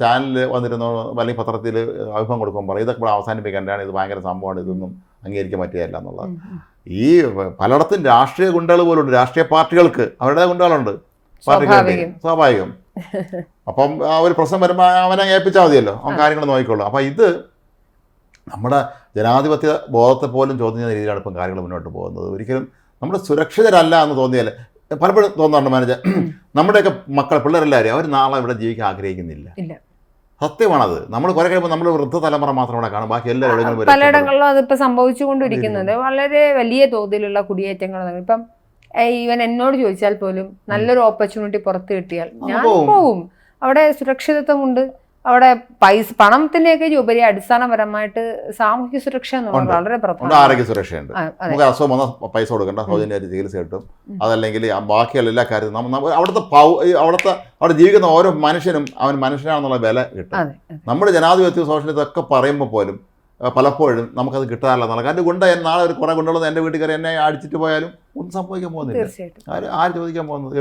ചാനലിൽ വന്നിരുന്ന അല്ലെങ്കിൽ പത്രത്തിൽ അഭിമുഖം കൊടുക്കുമ്പോൾ പറയും ഇതൊക്കെ ഇവിടെ അവസാനിപ്പിക്കേണ്ടതാണ് ഇത് ഭയങ്കര സംഭവമാണ് ഇതൊന്നും അംഗീകരിക്കാൻ പറ്റുകയില്ല എന്നുള്ളത്. ഈ പലയിടത്തും രാഷ്ട്രീയ ഗുണ്ടകൾ പോലുണ്ട്. രാഷ്ട്രീയ പാർട്ടികൾക്ക് അവരുടെ ഗുണ്ടകളുണ്ട്. പാർട്ടികളുണ്ട്. സ്വാഭാവികം. അപ്പം ആ ഒരു പ്രശ്നം വരുമ്പോൾ അവനെ ഏൽപ്പിച്ചാൽ മതിയല്ലോ. അവൻ കാര്യങ്ങൾ നോക്കിക്കോളും. അപ്പം ഇത് നമ്മുടെ ജനാധിപത്യ ബോധത്തെ പോലും ചോദ്യം ചെയ്യുന്ന രീതിയിലാണ് ഇപ്പം കാര്യങ്ങൾ മുന്നോട്ട് പോകുന്നത്. ഒരിക്കലും നമ്മൾ സുരക്ഷിതരല്ല എന്ന് തോന്നിയാൽ പലപ്പോഴും തോന്നാറുണ്ട് മാനേജർ നമ്മുടെയൊക്കെ മക്കൾ പിള്ളേരെല്ലാവരും അവർ നാളെ ഇവിടെ ജീവിക്കാൻ ആഗ്രഹിക്കുന്നില്ല. സത്യമാണത് നമ്മൾ കുറെ കഴിയുമ്പോൾ നമ്മൾ വൃദ്ധ തലമുറ മാത്രം ഇവിടെ കാണും ബാക്കി എല്ലാവരും ഇടങ്ങളിലും. പലയിടങ്ങളിലും അതിപ്പോൾ സംഭവിച്ചുകൊണ്ടിരിക്കുന്നുണ്ട് വളരെ വലിയ തോതിലുള്ള കുടിയേറ്റങ്ങൾ. ഇപ്പം ഈവൻ ഇവൻ എന്നോട് ചോദിച്ചാൽ പോലും നല്ലൊരു ഓപ്പർച്യൂണിറ്റി പുറത്ത് കിട്ടിയാൽ ഞാൻ. പോവും അവിടെ സുരക്ഷിതത്വമുണ്ട് അവിടെ പൈസ പണത്തിന്റെയൊക്കെ ഉപരി അടിസ്ഥാനപരമായിട്ട് സാമൂഹ്യ സുരക്ഷ എന്നുള്ളത്. വളരെ ആരോഗ്യ സുരക്ഷയുണ്ട്. നമുക്ക് അസുഖം വന്നാൽ പൈസ കൊടുക്കണ്ട സൗജന്യമായിട്ട് ചികിത്സ കിട്ടും. അതല്ലെങ്കിൽ ബാക്കിയുള്ള എല്ലാ കാര്യത്തിലും അവിടുത്തെ അവിടുത്തെ അവിടെ ജീവിക്കുന്ന ഓരോ മനുഷ്യനും അവൻ മനുഷ്യനാണെന്നുള്ള വില കിട്ടും. നമ്മുടെ ജനാധിപത്യ സോഷ്യലിസം പറയുമ്പോൾ പോലും പലപ്പോഴും നമുക്കത് കിട്ടാറില്ല എന്നുള്ള കാര്യം ഗുണ്ട എൻ- നാളെ ഒരു കുറെ ഗുണ്ടകൾ എന്റെ വീട്ടിൽ കയറി എന്നെ അടിച്ചിട്ട് പോയാലും ഒന്നും സംഭവിക്കാൻ പോകുന്നില്ല. ആര് ചോദിക്കാൻ പോകുന്നത്?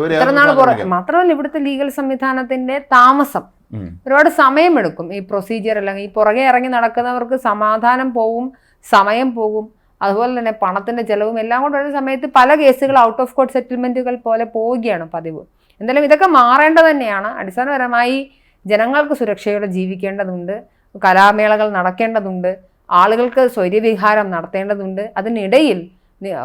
മാത്രമല്ല ഇവിടുത്തെ ലീഗൽ സംവിധാനത്തിന്റെ താമസം. ഒരുപാട് സമയമെടുക്കും. ഈ പ്രൊസീജിയർ അല്ലെങ്കിൽ ഈ പുറകെ ഇറങ്ങി നടക്കുന്നവർക്ക് സമാധാനം പോവും സമയം പോകും. അതുപോലെ തന്നെ പണത്തിന്റെ ചെലവും എല്ലാം കൊണ്ട് ഒരു സമയത്ത് പല കേസുകൾ ഔട്ട് ഓഫ് കോർട്ട് സെറ്റിൽമെന്റുകൾ പോലെ പോവുകയാണ് പതിവ്. എന്തായാലും ഇതൊക്കെ മാറേണ്ടത് തന്നെയാണ്. അടിസ്ഥാനപരമായി ജനങ്ങൾക്ക് സുരക്ഷയോടെ ജീവിക്കേണ്ടതുണ്ട്. കലാമേളകൾ നടക്കേണ്ടതുണ്ട്. ആളുകൾക്ക് സ്വൈര്യവിഹാരം നടത്തേണ്ടതുണ്ട്. അതിനിടയിൽ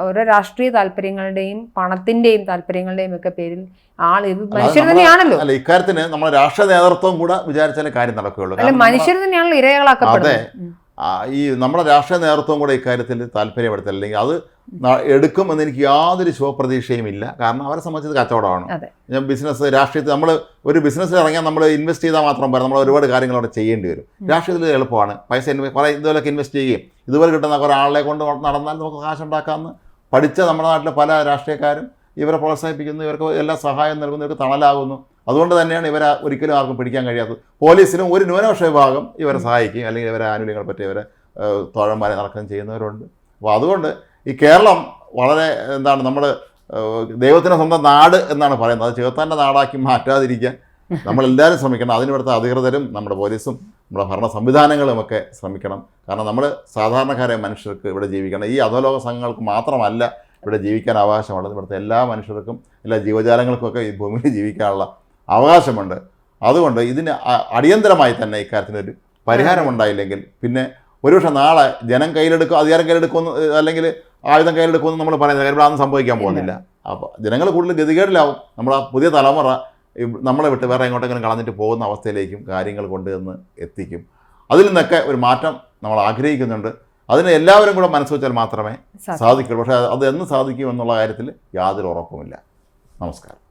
ഓരോ രാഷ്ട്രീയ താല്പര്യങ്ങളുടെയും പണത്തിന്റെയും താല്പര്യങ്ങളുടെയും ഒക്കെ പേരിൽ ആൾ ഇത് മനുഷ്യർ തന്നെയാണല്ലോ. അല്ല ഇക്കാര്യത്തിന് നമ്മുടെ രാഷ്ട്രീയ നേതൃത്വം കൂടെ വിചാരിച്ചാലേ കാര്യം നടക്കുകയുള്ളൂ. അല്ല മനുഷ്യർ തന്നെയാണല്ലോ ഇരകളാക്കപ്പെടുന്നത് ഈ നമ്മുടെ രാഷ്ട്രീയ നേതൃത്വം കൂടെ ഇക്കാര്യത്തിൽ താല്പര്യപ്പെടുത്തില്ല അല്ലെങ്കിൽ അത് എടുക്കും എടുക്കുമെന്ന് എനിക്ക് യാതൊരു ശുഭപ്രതീക്ഷയും ഇല്ല. കാരണം അവരെ സംബന്ധിച്ചത് കച്ചവടമാണ്. ഞാൻ ബിസിനസ് രാഷ്ട്രീയത്തിൽ നമ്മൾ ഒരു ബിസിനസ്സിൽ ഇറങ്ങിയാൽ നമ്മൾ ഇൻവെസ്റ്റ് ചെയ്താൽ മാത്രം പോരാ. നമ്മൾ ഒരുപാട് കാര്യങ്ങൾ അവിടെ ചെയ്യേണ്ടി വരും. രാഷ്ട്രീയത്തിൽ എളുപ്പമാണ്. പൈസ കുറേ ഇതുപോലൊക്കെ ഇൻവെസ്റ്റ് ചെയ്യുകയും ഇതുപോലെ കിട്ടുന്ന കുറേ ആളെ കൊണ്ട് നടന്നാൽ നമുക്ക് കാശ് ഉണ്ടാക്കാമെന്ന് പഠിച്ച നമ്മുടെ നാട്ടിലെ പല രാഷ്ട്രീയക്കാരും ഇവരെ പ്രോത്സാഹിപ്പിക്കുന്നു ഇവർക്ക് എല്ലാ സഹായം നൽകുന്നു ഇവർക്ക് തണലാകുന്നു. അതുകൊണ്ട് തന്നെയാണ് ഇവരെ ഒരിക്കലും ആർക്കും പിടിക്കാൻ കഴിയാത്തത്. പോലീസിനും ഒരു ന്യൂനപക്ഷ വിഭാഗം ഇവരെ സഹായിക്കുകയും അല്ലെങ്കിൽ ഇവരെ ആനുകൂല്യങ്ങൾ പറ്റി ഇവരെ തോഴന്മാരെ നടക്കുകയും ചെയ്യുന്നവരുണ്ട്. അപ്പോൾ അതുകൊണ്ട് ഈ കേരളം വളരെ എന്താണ് നമ്മൾ ദൈവത്തിന്റെ സ്വന്തം നാട് എന്നാണ് പറയുന്നത്. അത് ചേർത്താന്റെ നാടാക്കി മാറ്റാതിരിക്കാൻ നമ്മളെല്ലാവരും ശ്രമിക്കണം. അതിന് അധികൃതരും നമ്മുടെ പോലീസും നമ്മുടെ ഭരണ സംവിധാനങ്ങളും ഒക്കെ ശ്രമിക്കണം. കാരണം നമ്മൾ സാധാരണക്കാരായ മനുഷ്യർക്ക് ഇവിടെ ജീവിക്കണം. ഈ അധോലോക സംഘങ്ങൾക്ക് മാത്രമല്ല ഇവിടെ ജീവിക്കാൻ അവകാശമുള്ളത്. ഇവിടുത്തെ എല്ലാ മനുഷ്യർക്കും എല്ലാ ജീവജാലങ്ങൾക്കും ഒക്കെ ഈ ഭൂമിയിൽ ജീവിക്കാനുള്ള അവകാശമുണ്ട്. അതുകൊണ്ട് ഇതിന് അടിയന്തരമായി തന്നെ ഇക്കാര്യത്തിനൊരു പരിഹാരമുണ്ടായില്ലെങ്കിൽ പിന്നെ ഒരുപക്ഷെ നാളെ ജനം കയ്യിലെടുക്കും അധികാരം കയ്യിലെടുക്കുമെന്ന് അല്ലെങ്കിൽ ആയുധം കയ്യിലെടുക്കുമെന്ന് നമ്മൾ പറയുന്നത് കാര്യം അതൊന്നും സംഭവിക്കാൻ പോകുന്നില്ല. അപ്പോൾ ജനങ്ങൾ കൂടുതൽ ഗതികേടിലാവും. നമ്മൾ ആ പുതിയ തലമുറ നമ്മളെ വിട്ട് വേറെ എങ്ങോട്ടെങ്കിലും കളഞ്ഞിട്ട് പോകുന്ന അവസ്ഥയിലേക്കും കാര്യങ്ങൾ കൊണ്ടുവന്ന് എത്തിക്കും. അതിൽ നിന്നൊക്കെ ഒരു മാറ്റം നമ്മൾ ആഗ്രഹിക്കുന്നുണ്ട്. അതിന് എല്ലാവരും കൂടെ മനസ്സ് വെച്ചാൽ മാത്രമേ സാധിക്കും. സാധിക്കുള്ളൂ. പക്ഷേ അത് എന്ന് സാധിക്കും എന്നുള്ള കാര്യത്തിൽ യാതൊരു ഉറപ്പുമില്ല. നമസ്കാരം.